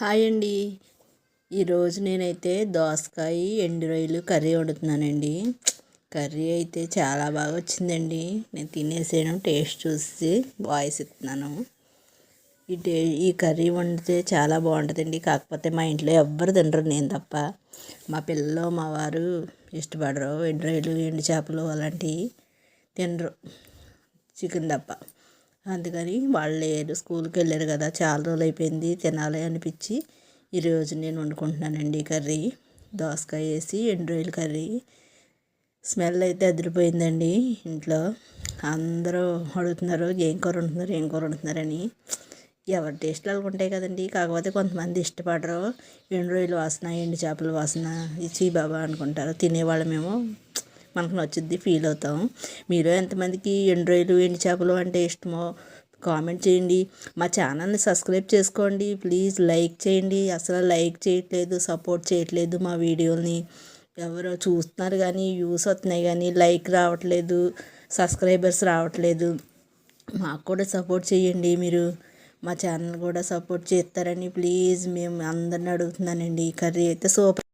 Hi అండి. ఈరోజు నేనైతే దోసకాయ ఎండు రొయ్యలు కర్రీ వండుతున్నానండి. కర్రీ అయితే చాలా బాగా వచ్చిందండి. నేను తినేసాను టేస్ట్ చూసి వాయిస్ ఇస్తున్నాను. ఈ టే ఈ కర్రీ వండితే చాలా బాగుంటుందండి. కాకపోతే మా ఇంట్లో ఎవ్వరు తినరు నేను తప్ప. మా పిల్లలు మా వారు ఇష్టపడరు. ఎండు రొయ్యలు ఎండు చేపలు అలాంటివి తినరు. చికెన్ తప్ప. అందుకని వాళ్ళు లేరు స్కూల్కి వెళ్ళారు కదా చాలా రోజులు అయిపోయింది తినాలి అనిపించి ఈరోజు నేను వండుకుంటున్నానండి కర్రీ. దోసకాయ వేసి ఎండు రోజుల కర్రీ. స్మెల్ అయితే అదిరిపోయిందండి ఇంట్లో. అందరూ అడుగుతున్నారు ఏం కూర వండుతున్నారు ఏం కూర వండుతున్నారని. ఎవరి టేస్ట్లు వాళ్ళకు ఉంటాయి కదండి కాకపోతే కొంతమంది ఇష్టపడరు. ఎండు రొయ్యలు వాసన ఎండు చేపల వాసన ఇచ్చి బాబా అనుకుంటారు. తినేవాళ్ళమేమో మనకు నచ్చుద్ది ఫీల్ అవుతాం. మీరు ఎంతమందికి ఎండు రొయ్యలు ఎండు చేపలు అంటే ఇష్టమో కామెంట్ చేయండి. మా ఛానల్ని సబ్స్క్రైబ్ చేసుకోండి. ప్లీజ్ లైక్ చేయండి. అసలు లైక్ చేయట్లేదు సపోర్ట్ చేయట్లేదు మా వీడియోని ఎవరో చూస్తున్నారు కానీ వ్యూస్ వస్తున్నాయి కానీ లైక్ రావట్లేదు సబ్స్క్రైబర్స్ రావట్లేదు. మాకు కూడా సపోర్ట్ చేయండి మీరు. మా ఛానల్ కూడా సపోర్ట్ చేస్తారని ప్లీజ్ మేము అందరిని అడుగుతున్నానండి. కర్రీ అయితే సూపర్